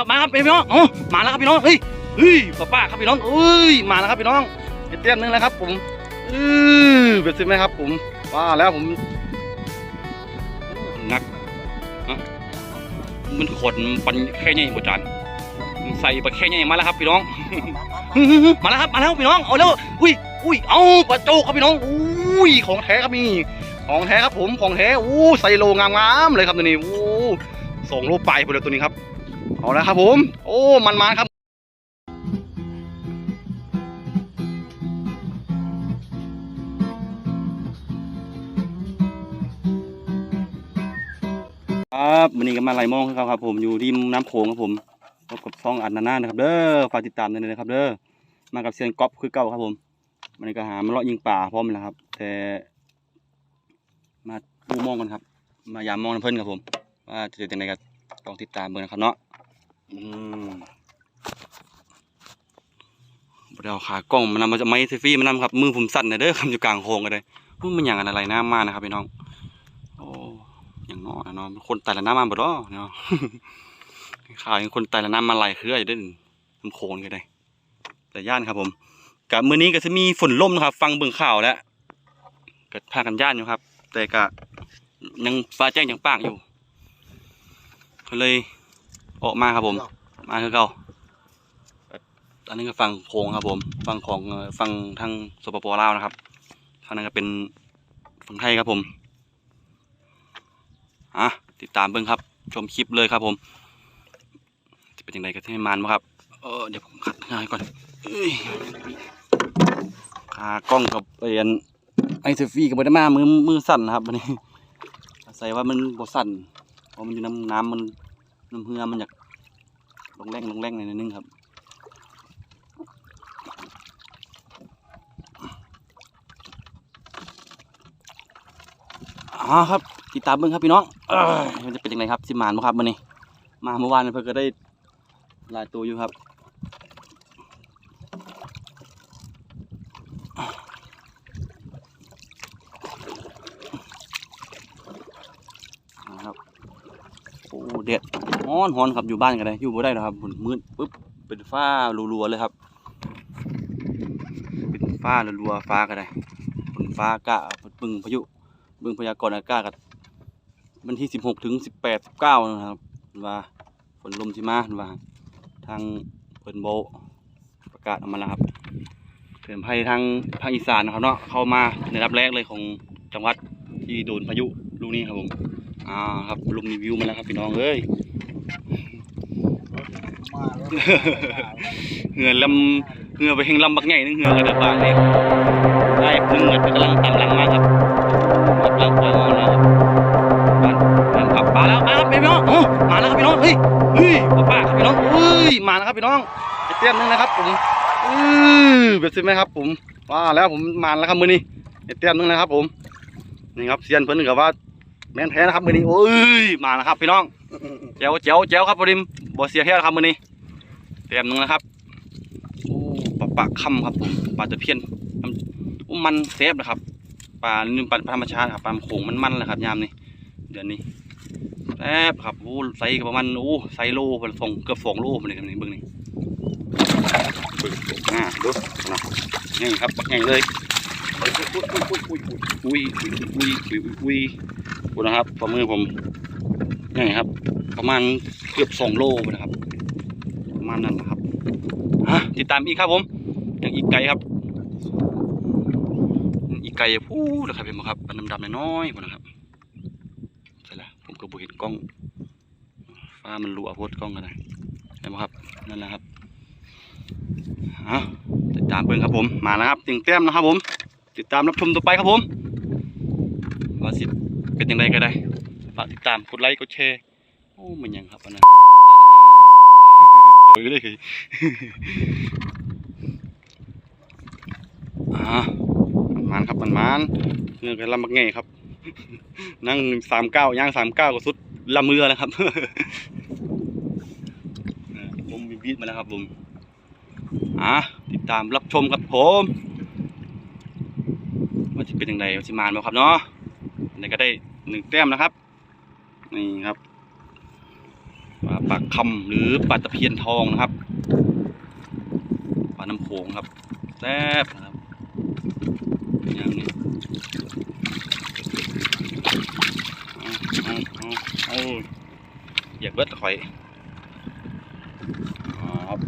แล้วมาครับพี่น้องโอ้มาแล้วครับพี่น้องเฮ้ยเฮ้ยป้าป้าครับพี่น้องเอ้ยมาแล้วครับพี่น้องเตี้ยนนึงแล้วครับ ผมเออเป็นสิไหมครับ ผมว่าแล้วผมนักฮะมันขนปันแค่นี้บ่จานใส่ไปแค่นี้มาแล้วครับพี่น้อง มาแล้วครับมาแล้วพี่น้องเอาแล้วอุ้ยอุ้ยเอาปลาโจกครับพี่น้องอุ้ยของแท้ครับนี่ของแท้ครับผมของแท้อู้ใส่โลงามๆเลยครับตัวนี้อู้ส่งรูปไปหมดเลยตัวนี้ครับ เอาแล้วครับผม โอ้ มันมาครับครับวันนี้ก็มาไล่มองครับครับ ผมอยู่ริมน้ำโขงครับผมพบกับช่องอันนาน่านะครับ เด้อฝากติดตามด้วยนะครับ เด้อมากับเซียนก๊อฟคือเก่าครับผมวันนี้ก็หามาเลาะยิงป่าพร้อมแล้วครับ แต่มาดูมองกันครับ มายามมองน้ำเพิ่นครับผม ว่าจะเป็นยังไงก็ ต้องติดตามเบิ่งนะครับเนาะอืมบ่ได้เอาขากล้องมานนำมาจะไม้เซฟี่มานนำครับ มือผมสั่นเลยเด้อคำอยู่กลางโค้งกันเลยมันมันอย่างอะไรน้ำมานะครับพี่น้อง โอ้อย่างเนาะนะเนาะคนตายละน้ำมาบ่ดอเนาะข่าวย่างคนตายละน้ำมาไหลคืออะไรเด้อน้ำโขงกันเลยแต่ย่านครับผมกับมื้อนี้ก็จะมีฝนล่มนะครับ ฟังเบิ่งข่าวแล้วก็พากันย่านอยู่ครับ แต่ก็ยังฟ้าแจ้งยังปากอยู่ ก็เลยออกมาครับผม มาคือเก่าอันนี้ก็ฟังโพงครับผมฟังของเอ่อฟังทางสปปลาวนะครับทางนั้นก็เป็นฝั่งไทยครับผมอะติดตามเบิ่งครับ ชมคลิปเลยครับผม จะเป็นยังไงกันที่มานบ่ครับเออเดี๋ยวผมขัดง่ายก่อนขากล้องกับเตียนไอเซฟี่กับบไดมามือมือสั่นนะครับวันนี้อาศัยว่ามันบ่สั่นเพราะมันอยู่น้ำน้ำมัน น้ำเหือมันอยากลงแรงลงแรงหน่อยนึงครับอ๋อครับติดตามเบิ้งครับพี่น้องอมันจะเป็นยังไงครับสิมานบ่ครับวันนี้มาเมื่อวานเพิ่งก็ได้หลายตัวอยู่ครับ โอ้เด็ดฮ้ อนฮอนครับอยู่บ้านกันเลยอยู่บ่ได้หรอกครับฝนมืดปุ๊บเป็นฟ้ารัวๆเลยครับ เป็นฟ้ารัวๆฟ้าก็ได้ฝนฟ้ากะปึงพายุบิ่งพยากรณ์อากาศกันวันที่สิบหกถึงสิบแปดสิบเก้านะครับว่าฝนลมสิมาว่าทางเพิ่นโบประกาศออกมาแล้วครับเตือนภัยทางภาคอีสานนะครับเนาะเข้ามาในรับแรกเลยของจังหวัดที่โดนพายุลูกนี้ครับผมอ่าครับลงรีวิวมาแล้วครับพี่น้องเอ้ย เหงื่อลำเหงื่อไปเฮงลำบักใหญ่นึงเหงื่อกระดือกบางเลยได้เพิ่งเงื่อกำลังตามหลังมาครับกำลังปล่อยออกแล้วครับบ้านเริ่มขับมาแล้วมาครับพี่น้องโอ้มาแล้วครับพี่น้องเฮ้ยเฮ้ยป้าป้าครับพี่น้องเฮ้ยมาแล้วครับพี่น้องเตี้ยนนึงนะครับผมอือเป็นสิไหมครับ ผมว่าแล้วผมมาแล้วครับมือนี้เตี้ยนนึงนะครับผมนี่ครับเซียนเพิ่นกับว่าแม่นแท้นะครับมือนี้โอ้ยมาแล้วครับพี่น้องเจ้าเจ้าเจ้าครับพอดี บ่เสียเที่ยวครับมื้อนี้เต็มหนึ่งนะครับโอ้ปลาปลาคั่มครับผมปลาตะเพียนอุ้มันเซฟนะครับปลาหนึ่งปลาธรรมชาติครับปลาโขงมันมันเลยครับยามนี้เดือนนี้แซฟครับโอ้ไซส์ประมาณโอ้ไซโลสองเกือบสองโลเลยครับนี่บึงนี้บึงอ่าดูนะง่ายครับง่ายเลยอุ้ยอุ้ยอุ้ยอุ้ยอุ้ยนะครับฝ่ามือผมง่ายครับ ประมาณเกือบสองโลนะครับประมาณนั้นนะครับฮะติดตามอีกครับผมยังอีกไกลครับ อีกไกลพูดนะครับเห็นไหมครับอันดำๆน้อยๆนะครับใช่ละผมก็บ่เห็นกล้องฟ้ามันรัวพดกล้องกันนะเห็นไหมครับนั่นแหละครับฮะติดตามเบิ่งครับผมมาแล้วครับติงแต้มนะครับผม ติดตามรับชมต่อไปครับผมว่าสิเป็นยังไงก็ได้ฝากติดตามกดไลค์กดแชร์ อ้มันยังครับอันนั้นเจอเลยอ่ามันมันครับมันมันเงื่อนกันลำบักไงครับ นั่งสามเก้าย่างสามเก้าก็สุดลำเรือนะครับอ่าผมมีบีดมาแล้วครับผมอ่าติดตามรับชมครับผมว่าจะเป็นยังไงว่าจะมานบ่ครับเนาะอันนี้ก็ได้หนึ่งแต้มนะครับ นี่ครับ ปากคำหรือปลาตะเพียนทองนะครับปลาน้ำโขงครับแซ่บนะครับอย่างนี้เอาเอาเอาออยากเบิดข่อยอ๋อครับ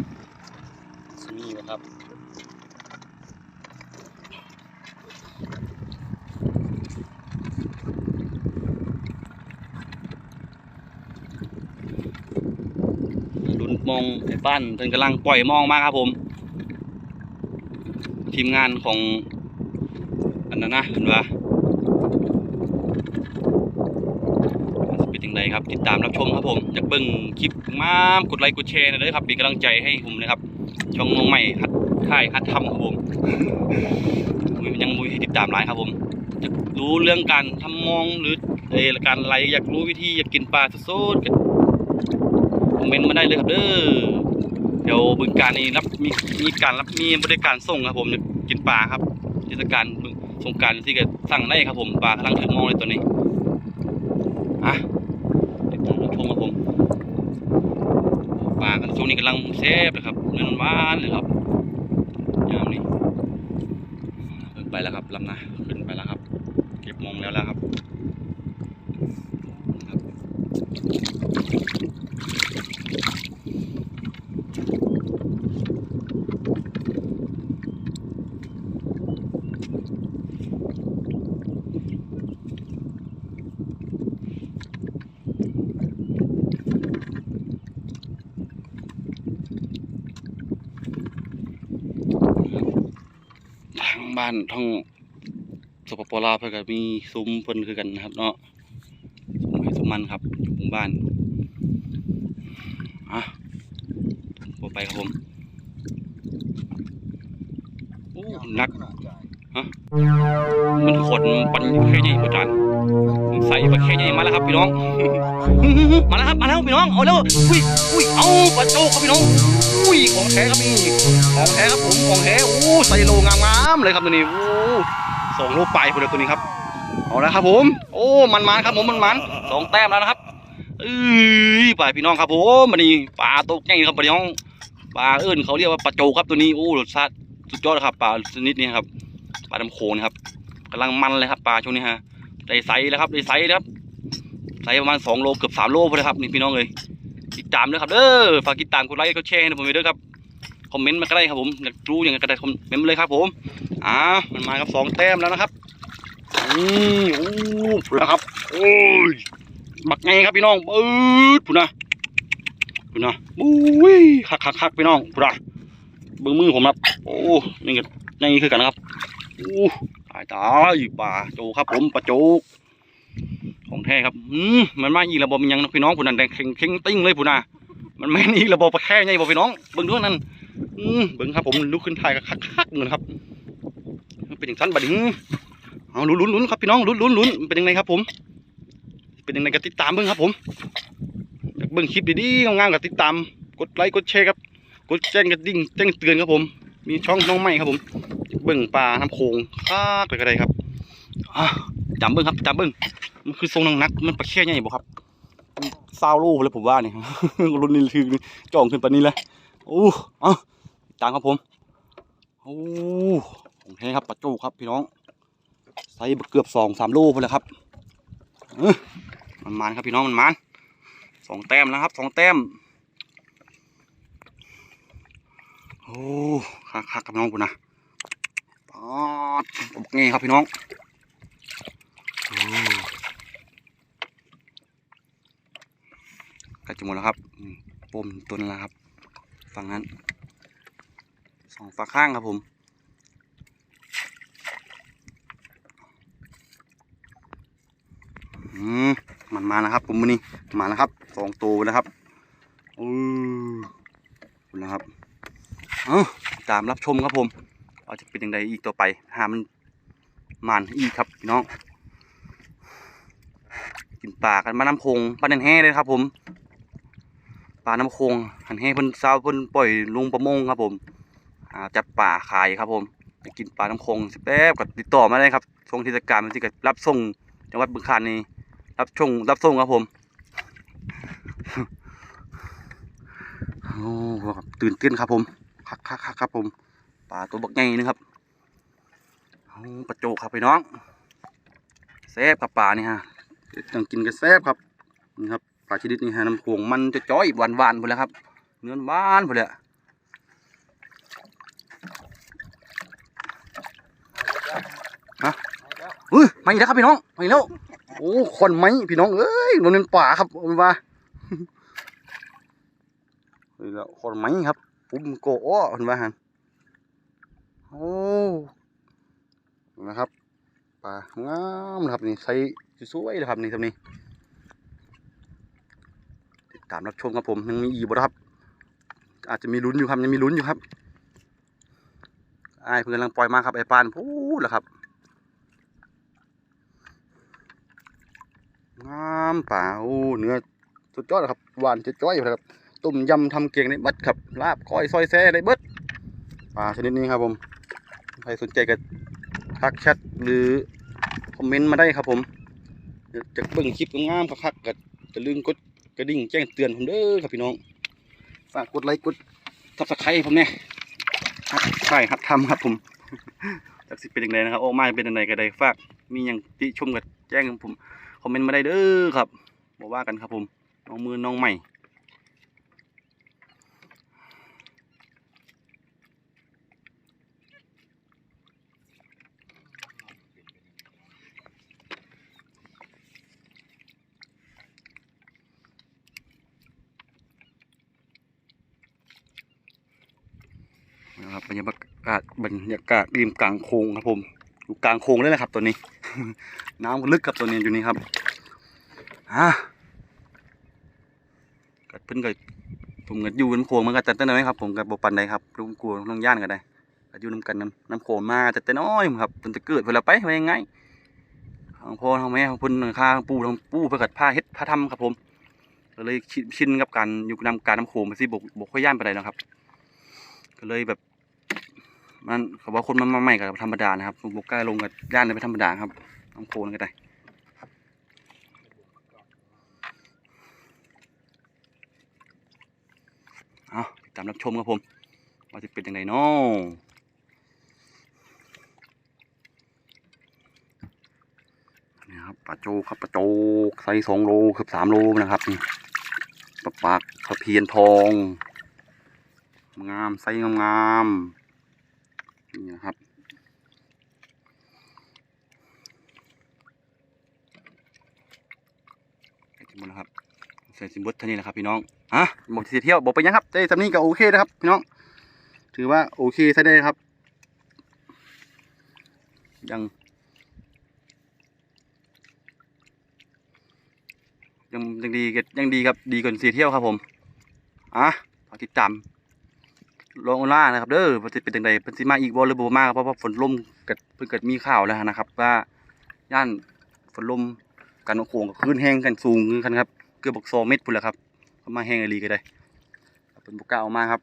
นี่นะครับ ลุ้นมองไอ้ บ้านเพิ่นกำลังปล่อยมองมาครับผม ทีมงานของอันนั้นนะเห็นว่าจะเป็นยังไงครับ ติดตามรับชมครับผมอยากเบิ่งคลิปมากกดไลค์กดแชร์หนะเลยครับเป็นกำลังใจให้ผมนะครับ ช่องน้องใหม่หัดค่ายหัดทำครับผมยังมุยให้ติดตามหลายครับผมอยากรู้เรื่องการทำมองหรือเออการอะไรอยากรู้วิธีอยากกินปลาสดๆคอมเมนต์มาได้เลยครับเด้อ เดี๋ยวบึงการนี้รับมีมีการรับมีบริการส่งครับ ผมกินปลาครับเทศกาลสงการที่ก็สั่งได้ครับผมปลากำลังถึงมองเลยตัวนี้อะติดตามชมครับผมปลากันช่วงนี้กำลังเซฟเลยครับเนื้อหวานเลยครับยามนี้ขึ้นไปแล้วครับลำนะขึ้นไปแล้วครับ เก็บมองแล้วแล้วครับ บ้านท้องสปปลาวเพื่อก็มีซุ้มเพิ่นคือกันนะครับเนาะซุ้มให้ซุ้มมันครับหมู่บ้านอะไปครับผมโอ้ มันขนปันแค่ใหญ่ประจานใส่ปลาแค่ใหญ่มาแล้วครับพี่น้อง มาแล้วครับมาแล้วพี่น้อง เอาเร็วอุ้ยอุ้ยเอาปลาโจกครับพี่น้องอุ้ยของแท้ครับนี่ของแท้ครับผมของแท้โอ้ใส่โลงามๆเลยครับตัวนี้โอ้สองโลปลายพอดีตัวนี้ครับเอาละครับผม โอ้มันมันครับผมมันมันสองแต้มแล้วนะครับเอ้ยปลาพี่น้องครับผมมันนี่ปลาตัวใหญ่ครับพี่น้องปลาเอิ้นเขาเรียกว่าปลาโจครับตัวนี้โอ้รสชาติสุดยอดครับปลาชนิดนี้ครับ ปลาดำโขงนะครับกำลังมันเลยครับปลาช่วงนี้ฮะได้ไซส์แล้วครับได้ไซส์แล้วครับไซส์ประมาณ2โลเกือบ3โลพอดีครับนี่พี่น้องเลยติดตามด้วยครับเด้อฝากติดตามกดไลค์กดแชร์ให้ผมด้วยครับคอมเมนต์มาก็ได้ครับผมอยากรู้อยังไงก็ไดคอมเมนต์มาเลยครับผมอ่ามันมาครับสองแต้มแล้วนะครับอืมโอ้พูดนะครับโอ้ยบักไงครับพี่น้องปื๊ดพูดนะพูดนะอุ้ยคักคักคักพี่น้องพูนะเบิ้งมือผมครับโอ้นี่ก็นี่คือกันนะครับ อ้ตายตายปลาโจครับผมปลาโจกของแท้ครับอืมมันมาอีกระบบมันยังพี่น้องผู้นั้นแดงเข่งเข่งติ้งเลยผู้น่ะมันไม่นี่ระบบแค่ไงบอกพี่น้องเบิ่งด้วยนั่นอืมเบิ่งครับผมลุกขึ้นถ่ายกับคักคักๆเหมือนครับเป็นอย่างสั้นบัดนี้เอาลุ้นลุ้นลุ้นครับพี่น้องลุ้นลุ้นลุ้นเป็นยังไงครับผม เป็นยังไงก็ติดตามเบิ่งครับผมเบิ่งคลิปดีๆงามๆก็ติดตามกดไลค์กดแชร์ครับกดแจ้งกระดิ่งแจ้งเตือนครับผม มีช่องน้องใหม่ครับผม เบิ่งปลาน้ำโขงคักเลยก็ได้ครับอะจำเบิ่งครับจำเบิ่งมันคือทรงนักมันปลาแค่ใหญ่บ่ครับซาวโลเลยผมว่านี่รุ่นนี้คือจ่องขึ้นปานนี้เลยโอ้เอาตามครับผมโอ้ของแท้ครับปลาจูครับพี่น้องไซส์เกือบสองสามโลพอแล้วครับมันมันครับพี่น้องมันมันสองแต้มแล้วครับสองแต้มโอ้คักคักๆกับน้องกูนะ บอกไงครับพี่น้องใกล้จะหมดแล้วครับปมต้นแล้วครับ ฝั่งนั้นสองฝั่งข้างครับผมมันมานะครับผมมือนี้มาแล้วครับสองตัวนะครับอือคุนะครับ เอ้าตามรับชมครับผม จังไงอีกต่อไปหามันมานอีกครับพี่น้อง กินปลากันมาน้ำคงปลาแห่เลยครับ ผมปลาน้ำคงหันให้เพิ่นสาวเพิ่นปล่อยลุงประมงครับ ผมหาจับป่าขายครับ ผมไปกินปลาน้ำคงแป๊บก็ติดต่อมาได้ครับช่วงเทศกาลมันสิก็รับส่งจังหวัดบึงกาฬนี่รับชงรับส่งครับผมโอ้ตื่นเต้นครับผมคักคักคักครับผมปลาตัวบักใหญ่นึงครับ ปลาโจกครับพี่น้องแซ่บครับปลานี่ฮะต้องกินกันแซ่บครับนี่ครับปลาชนิดนี้ฮะน้ำโขงมันจะจ้อยหวานหวานๆหมดแล้วครับ เนื้อหวานหมดเลยอะฮะเฮ้ยมาอีกแล้วครับพี่น้องมาอีกแล้วโอ้คนไหมพี่น้องเอ้ยมันเป็นป่าครับเอามานี่แหละคนไหมครับปุ่มโกอ้อเห็นไหมฮะโอ้ นะครับปลางามนะครับนี่ใส่สวยๆนะครับนี่ทำนี่ติดตามรับชมครับผมยังมีอีกบ่ครับ อาจจะมีลุ้นอยู่ครับยังมีลุ้นอยู่ครับไอ้เพื่อนกำลังปล่อยมาครับไอ้ปานพูดแล้วครับงามป่าโอ้เนื้อสุดยอดครับหวานจะจ้อยเลยครับต้มยำทำเกียงได้เบิดครับลาบก้อยซอยแซ่ได้เบิดปลาชนิดนี้ครับผมใครสนใจก็ ทักแชทหรือคอมเมนต์มาได้ครับผมจะเบิ่งคลิปงามๆคักๆก็จะลืมกดกระดิ่งแจ้งเตือนผมเด้อครับพี่น้อง ฝากกดไลค์กดซับสไครต์ผมเนี่ยฮัดใช่ฮัดทำครับผมจักสิเป็นยังไงนะครับโอ้ไมาเป็นยังไงก็ได้ฝากมีอย่างติชมกับแจ้งผมคอมเมนต์มาได้เด้อครับบอกว่ากันครับผมน้องมือน้องใหม่ ครับบรรยากาศบรรยากาศริมกลางโค้งครับผมอยู่กลางโค้งเลยนะครับ ตัวนี้ น้ำลึกครับตัวนี้อยู่นี่ครับอะกัดเพิ่นก็ผมก็อยู่น้ำโค้งมันก็แต่แต่น้อยครับผมกับบ่ปันใดครับลุงกลัวน้องย่านก็ได้ก็อยู่น้ำกันน้ำน้ำโค้งมาแต่แต่น้อยครับเพิ่นจะเกิดเวลาไปว่ายังไงของพ่อของแม่ของพิ่นข้าปู่ของปู่เพิ่นก็พาเฮ็ดพาทำครับผมก็เลยชินกับการอยู่นำการน้ำโค้งไปสิบ่บ่ค่อยย่านไปานใดนะครับ ก็เลยแบบ มันเขาว่าคนมันมาใหม่กับธรรมดานะครับบกกล้าลงกับย่านเลยเป็นธรรมดาครับน้ำโคลนก็ได้เอาติดตามรับชมครับผมว่าจะเป็นยังไงเนาะนี่ครับปลาโจกครับปลาโจกไซส์สองโลเกือบสามโลนะครับนี่ปลาปากตะเพียนทอง งามไซส์งามๆ นี่นะครับใส่สิบนะครับใส่สิบดท่านี้นะครับพี่น้องอะบอกที่เที่ยวบอกไปยังครับได้สำนีก็โอเคนะครับพี่น้อง ถือว่าโอเคใช้ได้ครับ ยัง ยังยังดีก็ยังดีครับดีกว่าสีเที่ยวครับผมอะฝากติดตาม ลองล่านะครับเด้อว่าจะเป็นจังไดเพิ่นสิมาอีกบ่หรือบ่มาเพราะว่าฝนลมเกิดเพิ่นเกิดมีข่าวแล้วนะครับ ว่าย่านฝนลมกันโขงกับคลื่นแห้งกันสูงคือกันครับเกือบบอก2เมตรพุ่นแหละครับก็มาแห้งอีหลีก็ได้เพิ่นบ่กล้าเอามาครับ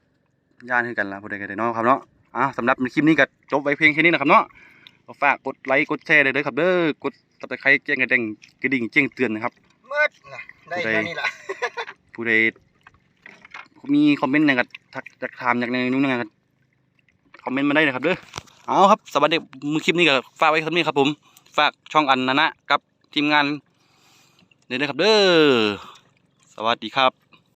ย่านคือกันล่ะผู้ใดก็ได้เนาะครับเนาะอะสำหรับคลิปนี้ก็จบไว้เพียงแค่นี้นะครับเนาะก็ฝากกดไลค์กดแชร์เลยเด้อครับเด้อกด Subscribe แจ้งกระดิ่งกระดิ่งแจ้งเตือนนะครับมืดนะได้แค่นี้ละผู้ใดมีคอมเมนต์อย่างกับ ทักอยากถามอยากในนู้นอย่างกับคอมเมนต์มาได้เลยครับเด้อเอาครับ สวัสดีมือคลิปนี้ก็ฝากไว้ครับนี้ครับผม ฝากช่องอันนะนะกับทีมงานเด้อครับเด้อสวัสดีครับ